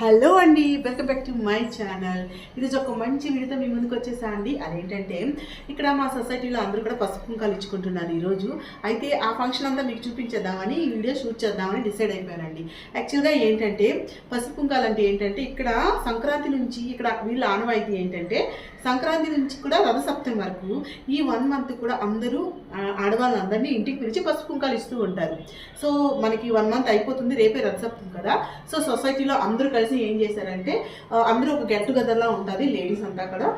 Hello అండి welcome back to my channel. ఈరోజు ఒక మంచి వీడియోతో మీ ముందుకు వచ్చేసా అండి. అదేంటంటే ఇక్కడ మా సొసైటీలో అందరూ కూడా పసుపు కుంకాలు ఇచ్చుకుంటున్నారు ఈరోజు. అయితే ఆ ఫంక్షన్ అంతా మీకు చూపించేద్దామని ఈ వీడియో షూట్ చేద్దామని డిసైడ్ అయిపోయానండి. యాక్చువల్గా ఏంటంటే పసుపు కుంకాలు అంటే ఏంటంటే ఇక్కడ సంక్రాంతి నుంచి ఇక్కడ వీళ్ళ ఆనవాయితీ ఏంటంటే సంక్రాంతి నుంచి కూడా రథసప్తం వరకు ఈ వన్ మంత్ కూడా అందరూ ఆడవాళ్ళందరినీ ఇంటికి పిలిచి పసుపు కుంకాలు ఇస్తూ ఉంటారు. సో మనకి వన్ మంత్ అయిపోతుంది రేపే రథసప్తం కదా. సో సొసైటీలో అందరూ కలిసి ఏం చేశారంటే అందరూ ఒక గెట్ టుగెదర్లా ఉంటుంది లేడీస్ అంతా కూడా.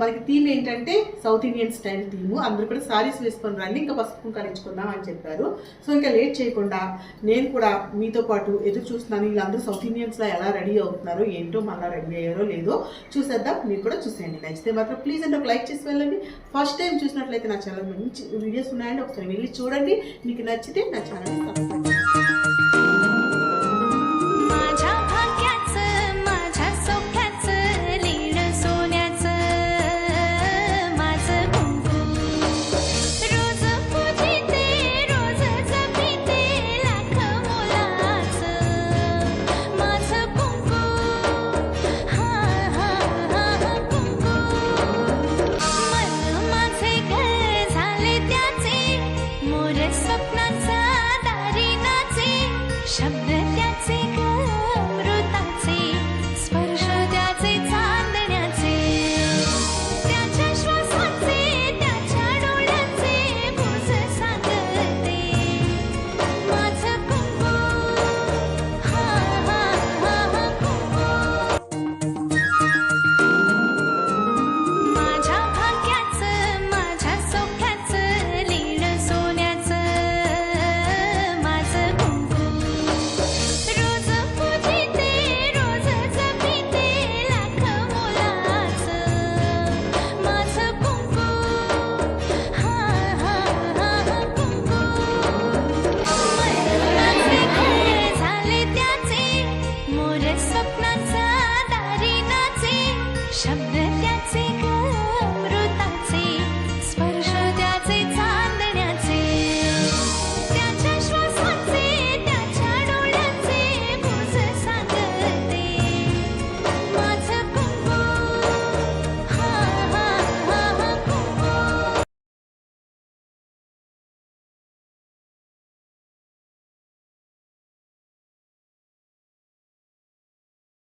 మనకి థీమ్ ఏంటంటే సౌత్ ఇండియన్ స్టైల్ థీమ్. అందరూ కూడా సారీస్ వేసుకొని రండి ఇంకా పసుపు కుంకాలు అని చెప్పారు. సో ఇంకా లేట్ చేయకుండా నేను కూడా మీతో పాటు ఎదురు చూస్తున్నాను. వీళ్ళందరూ సౌత్ ఇండియన్స్లో ఎలా రెడీ అవుతున్నారో ఏంటో మళ్ళీ రెడీ అయ్యారో లేదో చూసేద్దాం. మీరు కూడా చూసేయండి. నచ్చితే మాత్రం ప్లీజ్ అంటే ఒక లైక్ చేసి వెళ్ళండి. ఫస్ట్ టైం చూసినట్లయితే నా ఛానల్ మంచి వీడియోస్ ఉన్నాయండి. ఒకసారి వెళ్ళి చూడండి. మీకు నచ్చితే నా ఛానల్ సబ్స్క్రైబ్ the dancing स्वप्नाचा दारी नाचे. शब्द